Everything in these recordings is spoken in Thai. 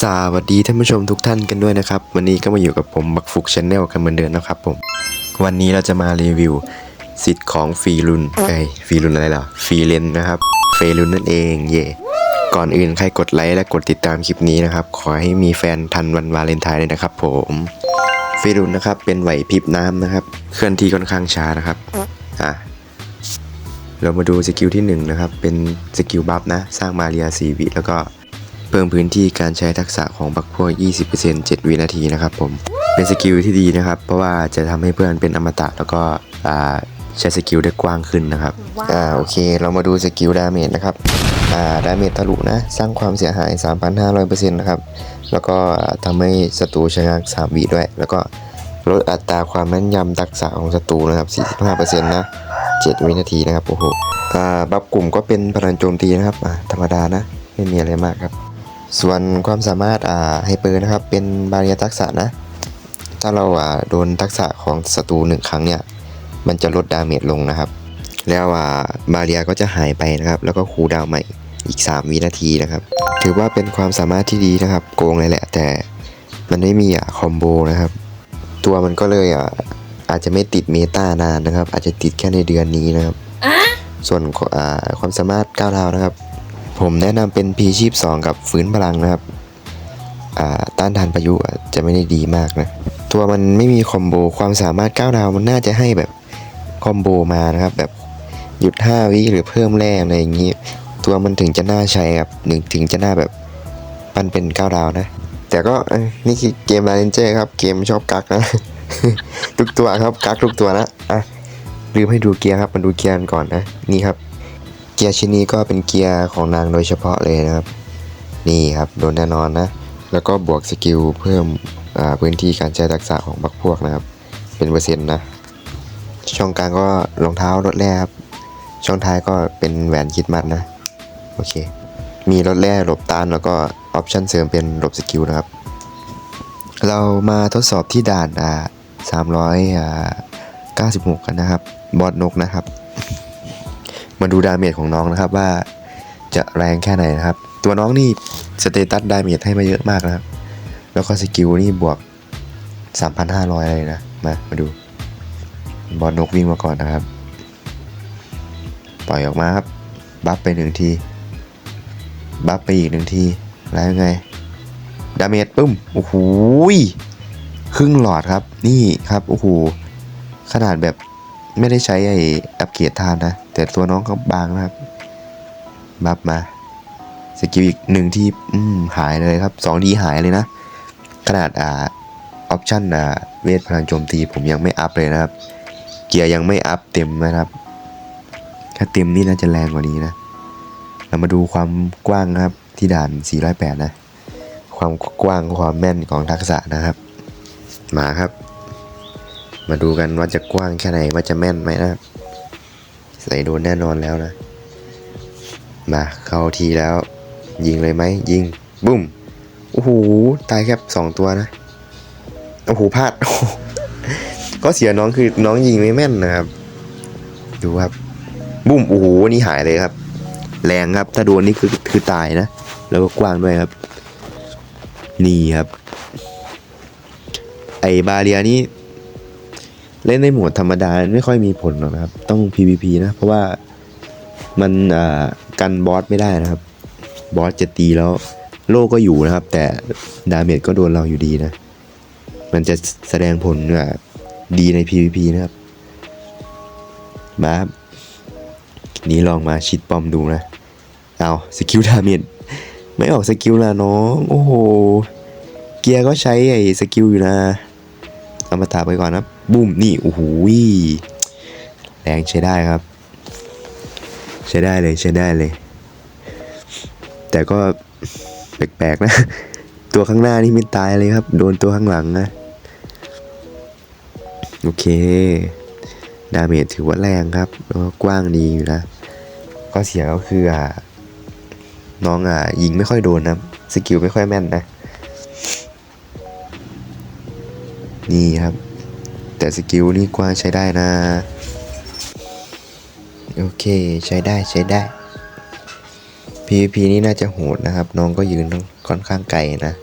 สวัสดีท่านผู้ชมทุกท่านกันด้วยนะครับ วันนี้ก็มาอยู่กับผมบักฟุกชาแนลกันเหมือนเดิมนะครับผม วันนี้เราจะมารีวิวสิทธิ์ของฟรีรุนเอ้ยฟรีรุนอะไรเหรอฟรีเลนนะครับเฟรุนนั่นเองเย่ก่อนอื่นใครกดไลค์และกดติดตามคลิปนี้นะครับ ขอให้มีแฟนทันวันวาเลนไทน์เลยนะครับ ผมฟรีรุนนะครับเป็นไหวพริบน้ำนะครับ เคลื่อนที่ค่อนข้างช้านะครับอะเรามาดูสกิลที่หนึ่งนะครับเป็นสกิลบัฟนะ สร้างมาเรีย4วิแล้วก็ พิ่มพื้นที่การใช้ทักษะของบักพวก 20% 7 วินาทีนะครับผม เป็นสกิลที่ดีนะครับ เพราะว่าจะทำให้เพื่อนเป็นอมตะแล้วก็อ่าใช้สกิลได้กว้างขึ้นนะครับ อ่าโอเค เรามาดูสกิลดาเมจนะครับ อ่าดาเมจทะลุนะ สร้างความเสียหาย 3,500%นะครับ แล้วก็ทำให้ศัตรูชะงัก3วิด้วย แล้วก็ลดอัตราความแม่นยำทักษะของศัตรูนะครับ 45%นะ 7 วินาทีนะครับ โอ้โห อ่า บัฟกลุ่มก็เป็นพลังโจมตีนะครับ อ่า ธรรมดานะ ไม่มีอะไรมากครับ ส่วนความสามารถอ่าไฮเปอร์นะครับ เป็นบาเรียทักษะนะ ถ้าเราอ่าโดนทักษะของศัตรูหนึ่งครั้งเนี่ย มันจะลดดาเมจลงนะครับ แล้วอ่าบาเรียก็จะหายไปนะครับ แล้วก็คูลดาวน์ใหม่อีก 3 วินาทีนะครับ ถือว่าเป็นความสามารถที่ดีนะครับ โกงเลยแหละ แต่มันไม่มีอะคอมโบนะครับ ตัวมันก็เลยอะอาจจะไม่ติดเมตานานนะครับ อาจจะติดแค่ในเดือนนี้นะครับ ส่วนอ่าความสามารถก้าวดาวนะครับ ผมแนะนำเป็นพีชีพ2กับฟื้นพลังนะครับต้านทานพายุจะไม่ได้ดีมากนะ ตัวมันไม่มีคอมโบความสามารถก้าวดาวมันน่าจะให้แบบคอมโบมานะครับ แบบหยุด5วิหรือเพิ่มแร่อะไรอย่างนี้ ตัวมันถึงจะน่าใช้ครับหนึ่งถึงจะน่าแบบปั้นเป็นก้าวดาวนะ แต่ก็นี่คือเกมลาเรนเจอร์ครับ เกมชอบกักนะ ทุกตัวครับกักทุกตัวนะอะลืมให้ดูเกียร์ครับมาดูเกียร์กันก่อนนะ นี่ครับ เกียร์ชิ้นนี้ก็เป็นเกียร์ของนางโดยเฉพาะเลยนะครับ นี่ครับโดนแน่นอนนะ แล้วก็บวกสกิลเพิ่มพื้นที่การใช้ทักษะของบักพวกนะครับ เป็นเปอร์เซ็นต์นะ ช่องกลางก็รองเท้ารถแร่ครับ ช่องท้ายก็เป็นแหวนคิดมัดนะ โอเค มีรถแร่หลบตานแล้วก็ออปชั่นเสริมเป็นหลบสกิลนะครับ เรามาทดสอบที่ด่านอ่าสามร้อยอ่าเก้าสิบหกกันนะครับ บอสนกนะครับ มาดูดาเมจของน้องนะครับว่าจะแรงแค่ไหนนะครับ ตัวน้องนี่สเตตัสดาเมจให้มาเยอะมากนะครับ แล้วก็สกิลนี่บวก 3,500เลยนะ มา มาดู บอลนกวิ่งมาก่อนนะครับ ปล่อยออกมาครับ บัฟไปหนึ่งที บัฟไปอีกหนึ่งที แล้วยังไง ดาเมจปึ้ม โอ้โห ครึ่งหลอดครับ นี่ครับ โอ้โห ขนาดแบบ ไม่ได้ใช้ไอ้อัปเกรดทานนะ แต่ตัวน้องเขาบางนะครับ บัฟมาสกิลอีกหนึ่งที่อืหายเลยครับสองทีหายเลยนะ ขนาดอ่าออปชั่นอ่าเวทพลังโจมตีผมยังไม่อัพเลยนะครับ เกียร์ยังไม่อัพเต็มนะครับ ถ้าเต็มนี่น่าจะแรงกว่านี้นะ เรามาดูความกว้างนะครับที่ด่าน 408 นะ ความกว้างความแม่นของทักษะนะครับ มาครับ มาดูกันว่าจะกว้างแค่ไหนว่าจะแม่นไหมนะใส่โดนแน่นอนแล้วนะ มาเข้าทีแล้ว ยิงเลยไหมยิงบุ้มโอ้โหตายแค่สองตัวนะโอ้โหพลาดก็เสียน้องคือน้องยิงไม่แม่นนะครับ ดูครับ บุ้มโอ้โหนี่หายเลยครับ แรงครับ ถ้าโดนนี่คือคือตายนะ แล้วก็กว้างด้วยครับ นี่ครับ ไอบาเรียนี่ เล่นในโหมดธรรมดาไม่ค่อยมีผลหรอกนะครับ ต้อง PVP นะ เพราะว่ามันอ่ากันบอสไม่ได้นะครับ บอสจะตีแล้วโลก็อยู่นะครับ แต่ดาเมจก็โดนเราอยู่ดีนะ มันจะแสดงผลว่าดีใน PVP นะครับ มาครับ นี่ลองมาชิดป้อมดูนะ เอาสกิลดาเมจไม่ออกสกิลละน้อง โอ้โห เกียร์ก็ใช้ไอ้สกิลอยู่นะเอามาถาไปก่อนคนะบุ้ บุ้มนี่โอ้โหแรงใช้ได้ครับ ใช้ได้เลยใช้ได้เลย แต่ก็แปลกๆนะ ตัวข้างหน้านี่ไม่ตายเลยครับ โดนตัวข้างหลังนะโอเค ดาเมจถือว่าแรงครับแล้วก็กว้างดีอยู่นะก็เสียก็คืออ่าน้องอะยิงไม่ค่อยโดนนะสกิลไม่ค่อยแม่นนะ นี่ครับ แต่สกิลนี่กว้างใช้ได้นะ โอเคใช้ได้ใช้ได้ PVP นี่น่าจะโหดนะครับ น้องก็ยืนค่อนข้างไกลนะ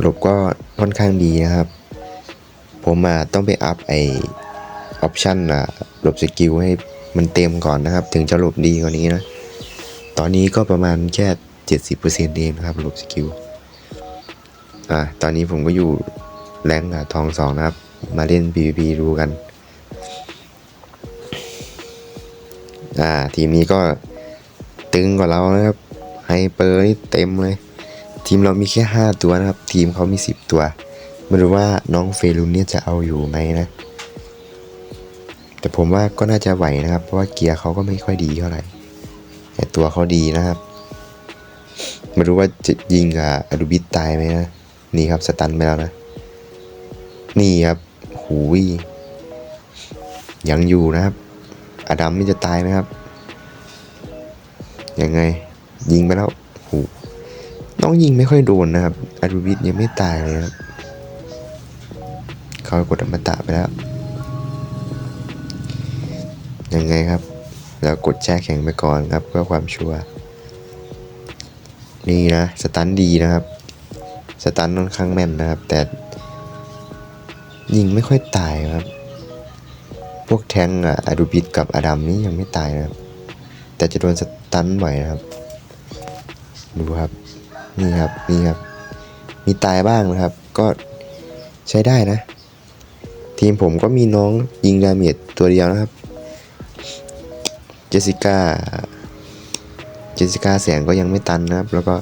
หลบก็ค่อนข้างดีนะครับ ผมอะต้องไปอัพไอออปชันอะหลบสกิลให้มันเต็มก่อนนะครับ ถึงจะหลบดีกว่านี้นะ ตอนนี้ก็ประมาณแค่เจ็ดสิบเปอร์เซ็นต์เองนะครับหลบสกิลอะตอนนี้ผมก็อยู่ แรงอะทองสองนะครับ มาเล่น PVP ดูกัน อ่า ทีมนี้ก็ตึงกว่าเรานะครับ ไฮเปอร์นี่เต็มเลย ทีมเรามีแค่ 5 ตัวนะครับ ทีมเขามี 10 ตัว ไม่รู้ว่าน้องเฟรุนเนี่ยจะเอาอยู่ไหมนะ แต่ผมว่าก็น่าจะไหวนะครับ เพราะว่าเกียร์เขาก็ไม่ค่อยดีเท่าไหร่ แต่ตัวเขาดีนะครับไม่รู้ว่าจะยิงกับอดูบิตตายไหมนะ นี่ครับสตันไปแล้วนะ นี่ครับหูยยังอยู่นะครับ อดัมนี่จะตายไหมครับ ยังไง ยิงไปแล้วหูน้องยิงไม่ค่อยโดนนะครับอดูบิตยังไม่ตายเลยครับ เขากดอมตะไปแล้ว ยังไงครับแล้วกดแช่แข็งไปก่อนครับเพื่อความชัวร์ นี่นะ สตันดีนะครับ สตันค่อนข้างแม่นนะครับ แต่ ยิงไม่ค่อยตายครับ พวกแทงอะอดูบิดกับอดัมนี่ยังไม่ตายนะครับ แต่จะโดนสตันบ่อยนะครับ ดูครับ นี่ครับ นี่ครับ มีตายบ้างนะครับ ก็ใช้ได้นะ ทีมผมก็มีน้องยิงดาเมจตัวเดียวนะครับ เจสิก้า เจสิก้าแสงก็ยังไม่ตันนะครับ แล้วก็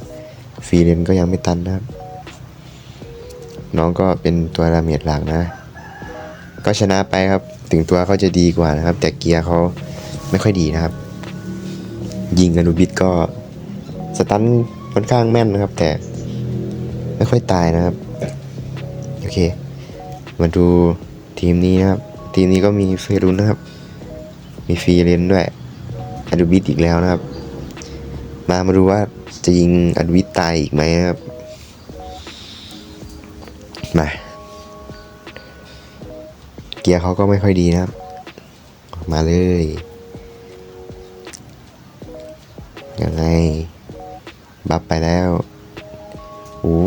ฟรีเลนก็ยังไม่ตันนะครับน้องก็เป็นตัวดาเมจหลักนะ ก็ชนะไปครับ ถึงตัวเขาจะดีกว่านะครับ แต่เกียร์เขาไม่ค่อยดีนะครับ ยิงกันดูบิดก็สตันค่อนข้างแม่นนะครับ แต่ไม่ค่อยตายนะครับ โอเค มาดูทีมนี้นะครับ ทีมนี้ก็มีเฟรุนนะครับ มีฟีเลนด้วยอดูบิดอีกแล้วนะครับ มามาดูว่าจะยิงอดูบิดตายอีกไหมนะครับ มา เกียร์เขาก็ไม่ค่อยดีนะครับมาเลยยังไง บัฟไปแล้วโอ้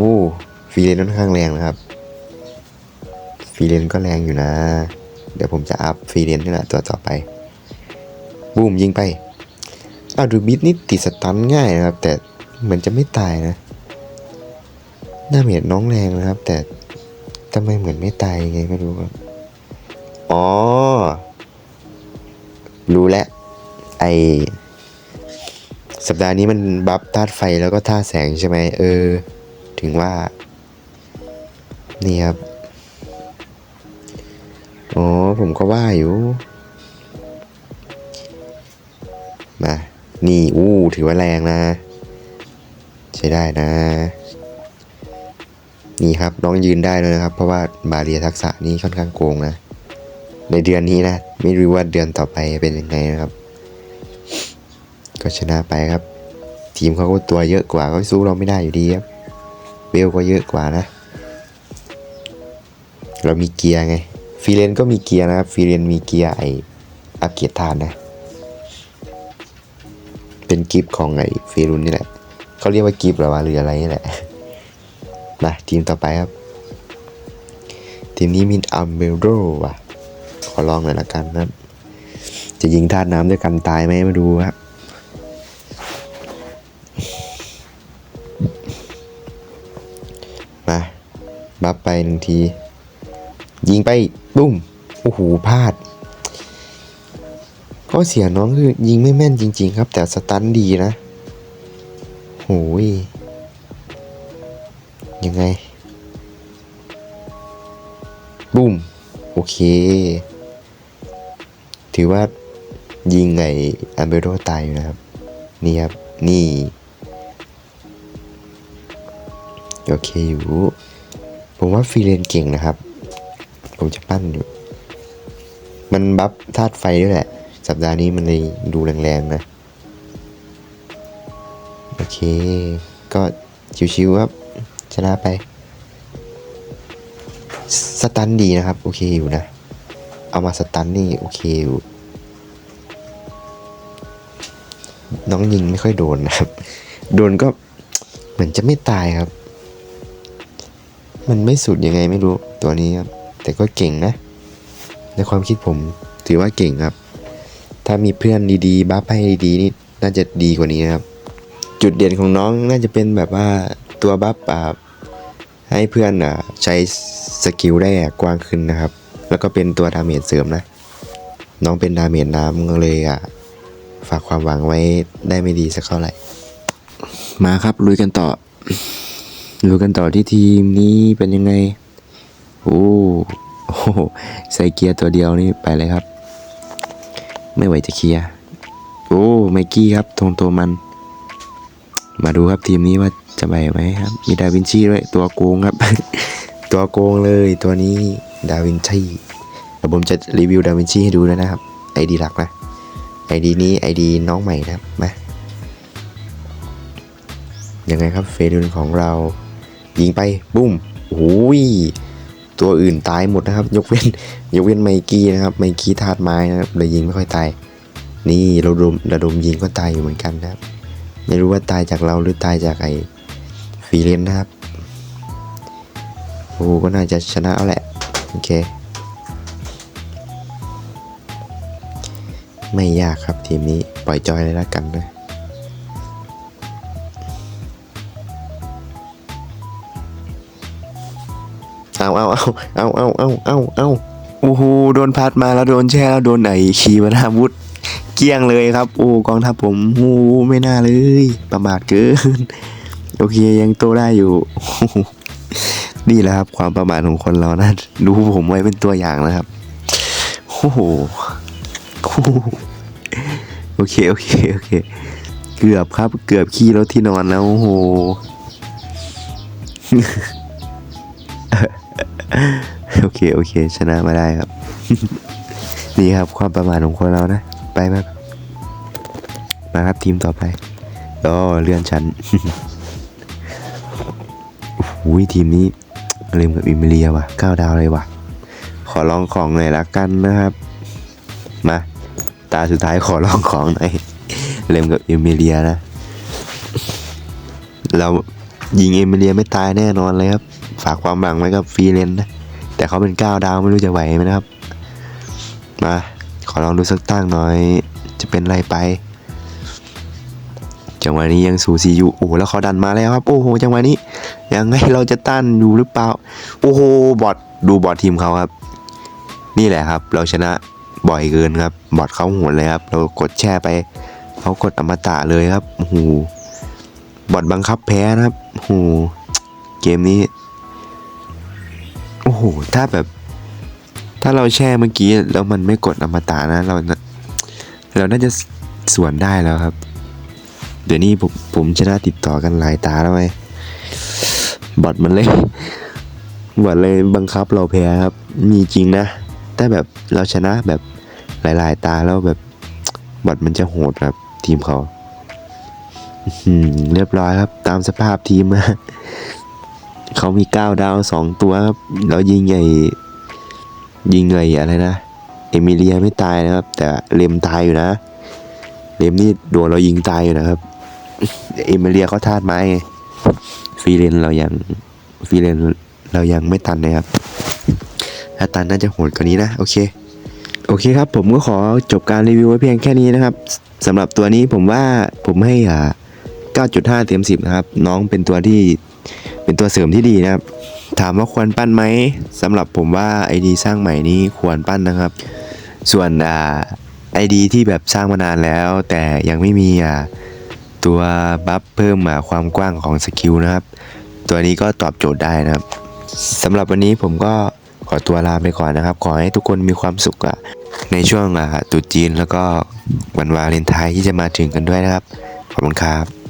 ฟีเลนค่อนข้างแรงนะครับ ฟีเลนก็แรงอยู่นะ เดี๋ยวผมจะอัพฟีเลนนี่แหละตัวต่อไป บูมยิงไปอาดูบิดนี่ติดสตันง่ายนะครับ แต่เหมือนจะไม่ตายนะหน้าเมียดน้องแรงนะครับ แต่ทำไมเหมือนไม่ตายไงไม่รู้ครับ อ๋อ รู้แล้ว ไอสัปดาห์นี้มันบัฟธาตุไฟแล้วก็ธาตุแสงใช่ไหมเออ ถึงว่า นี่ครับ อ๋อ ผมก็ว่าอยู่ มา นี่ อู้ ถือว่าแรงนะ ใช้ได้นะ นี่ครับ น้องยืนได้เลยนะครับ เพราะว่าบาเรียทักษะนี่ค่อนข้างโกงนะ ในเดือนนี้นะ ไม่รู้ว่าเดือนต่อไปเป็นยังไงนะครับ ก็ชนะไปครับ ทีมเขาก็ตัวเยอะกว่าก็สู้เราไม่ได้อยู่ดีครับเวลก็เยอะกว่านะ เรามีเกียร์ไงฟีเลนก็มีเกียร์นะครับฟีเลนมีเกียร์ไออัปเกรดฐานนะ เป็นกิฟของไอฟีรุนนี่แหละเขาเรียกว่ากิฟหรือว่าหรืออะไรนี่แหละมาทีมต่อไปครับ ทีมนี้มีอัมเบโรว่ะ ขอลองหน่อยละกันนะครับ จะยิงธาตุน้ำด้วยกันตายไหมมาดูครับมาบัฟไปหนึ่งที ยิงไปบุ้มโอ้โหพลาดก็เสียน้องคือยิงไม่แม่นจริง ๆ ครับ แต่สตันดีนะโหยยังไงบุ้ม โอเค ถือว่ายิงไงอัมเบโรตายอยู่นะครับ นี่ครับ นี่ โอเคอยู่ ผมว่าฟีเลนเก่งนะครับ ผมจะปั้นอยู่ มันบัฟธาตุไฟด้วยแหละ สัปดาห์นี้มันเลยดูแรงๆนะ โอเค ก็ชิวๆครับ ชนะไป สตันดีนะครับ โอเคอยู่นะ เอามาสตันนี่โอเคอยู่น้องยิงไม่ค่อยโดนนะครับ โดนก็เหมือนจะไม่ตายครับ มันไม่สุดยังไงไม่รู้ตัวนี้ครับ แต่ก็เก่งนะ ในความคิดผมถือว่าเก่งครับ ถ้ามีเพื่อนดีๆ บัฟให้ดีๆนี่น่าจะดีกว่านี้ครับ จุดเด่นของน้องน่าจะเป็นแบบว่าตัวบัฟให้เพื่อนอะใช้สกิลได้กว้างขึ้นนะครับ แล้วก็เป็นตัวดาเมจเสริมนะ น้องเป็นดาเมจน้ำก็เลยอะ ฝากความหวังไว้ได้ไม่ดีสักเท่าไหร่ มาครับลุยกันต่อลุยกันต่อที่ทีมนี้เป็นยังไง โอ้โหใส่เกียร์ตัวเดียวนี่ไปเลยครับ ไม่ไหวจะเคลียร์โอ้ไมกี้ครับทงตัวมัน มาดูครับทีมนี้ว่าจะไปไหมครับ มีดาวินชีด้วยตัวโกงครับ ตัวโกงเลยตัวนี้ดาวินชีเดี๋ยวผมจะรีวิวดาวินชีให้ดูแล้วนะครับไอดีหลักนะไอดีนี้ไอดีน้องใหม่นะครับมายังไงครับเฟรุนของเรา ยิงไปบุ้มโอ้ยตัวอื่นตายหมดนะครับ ยกเว้น ยกเว้นไมกี้นะครับไมกี้ธาตุไม้นะครับเลยยิงไม่ค่อยตาย นี่ระดมระดมยิงก็ตายอยู่เหมือนกันนะครับ ไม่รู้ว่าตายจากเราหรือตายจากไอ้ฟรีเลนนะครับ โอ้ก็น่าจะชนะเอาแหละ โอเค ไม่ยากครับทีมนี้ปล่อยจอยเลยละกันนะเอาเอาเอาเอาเอาเอาเอาเอาโอ้โหโดนพัดมาแล้วโดนแช่แล้วโดนไหนขีปนาวุธเกลี้ยงเลยครับ โอ้กองทัพผมโอ้ไม่น่าเลย ประมาทเกิน โอเคยังโตได้อยู่ นี่แหละครับ ความประมาทของคนเรานะดูผมไว้เป็นตัวอย่างนะครับโอ้โหโอเคโอเคโอเค เกือบครับ เกือบขี้รถที่นอนแล้วโอ้โหโอเคโอเค ชนะมาได้ครับ นี่ครับความประมาทของคนเรานะ ไปมามาครับทีมต่อไปอ๋อเลื่อนชั้นโอ้ยทีมนี้ ล่มกับอิมเลียว่ะเก้าดาวเลยว่ะ ขอลองของหน่อยละกันนะครับ มา ตาสุดท้ายขอลองของหน่อยเลมกับอิมิเลียนะ เรายิงเอมิเลียไม่ตายแน่นอนเลยครับ ฝากความหวังไว้กับฟรีเลนนะ แต่เขาเป็นก้าวดาวไม่รู้จะไหวไหมนะครับ มา ขอลองดูสักตั้งหน่อย จะเป็นไรไป จังหวะนี้ยังสูสีอยู่ โอ้แล้วเขาดันมาแล้วครับ โอ้โห จังหวะนี้ ยังไงเราจะต้านอยู่หรือเปล่า โอ้โหบอทดูบอททีมเขาครับ นี่แหละครับ เราชนะบ่อยเกินครับ บอทเขาโหดเลยครับ เรากดแช่ไปเขากดอมตะเลยครับโอ้โหบอทบังคับแพ้นะครับโอ้โหเกมนี้ โอ้โหถ้าแบบ ถ้าเราแช่เมื่อกี้แล้วมันไม่กดอมตะนะ เราเราน่าจะสวนได้แล้วครับ เดี๋ยวนี้ผมผมชนะติดต่อกันหลายตาแล้วไหม บอทมันเลยบอทเลยบังคับเราแพ้ครับมีจริงนะ แต่แบบเราชนะแบบหลายๆ ตาแล้วแบบบอทมันจะโหดครับทีมเขาเรียบร้อยครับ ตามสภาพทีมนะเขามีเก้าดาวสองตัวครับแล้วยิงใหญ่ ยิงไงอะไรนะเอมิเลียไม่ตายนะครับ แต่เลมตายอยู่นะเลมนี่โดนเรายิงตายอยู่นะครับ เอมิเลียเขาทาดไม้ ฟรีเลนเรายังฟรีเลนเรายังไม่ตันนะครับ ถ้าตันน่าจะโหดกว่านี้นะ โอเค โอเคครับ ผมก็ขอจบการรีวิวไว้เพียงแค่นี้นะครับสำหรับตัวนี้ผมว่าผมให้อ่า9.5 เต็ม 10 นะครับ น้องเป็นตัวที่เป็นตัวเสริมที่ดีนะครับ ถามว่าควรปั้นไหมสำหรับผมว่าไอดีสร้างใหม่นี้ควรปั้นนะครับ ส่วนอ่าไอดีที่แบบสร้างมานานแล้ว แต่ยังไม่มีอ่า ตัวบัฟเพิ่มมาความกว้างของสกิลนะครับ ตัวนี้ก็ตอบโจทย์ได้นะครับสำหรับวันนี้ผมก็ขอตัวลาไปก่อนนะครับ ขอให้ทุกคนมีความสุขอะในช่วงอ่าตรุษจีนแล้วก็วันวาเลนไทน์ที่จะมาถึงกันด้วยนะครับ ขอบคุณครับ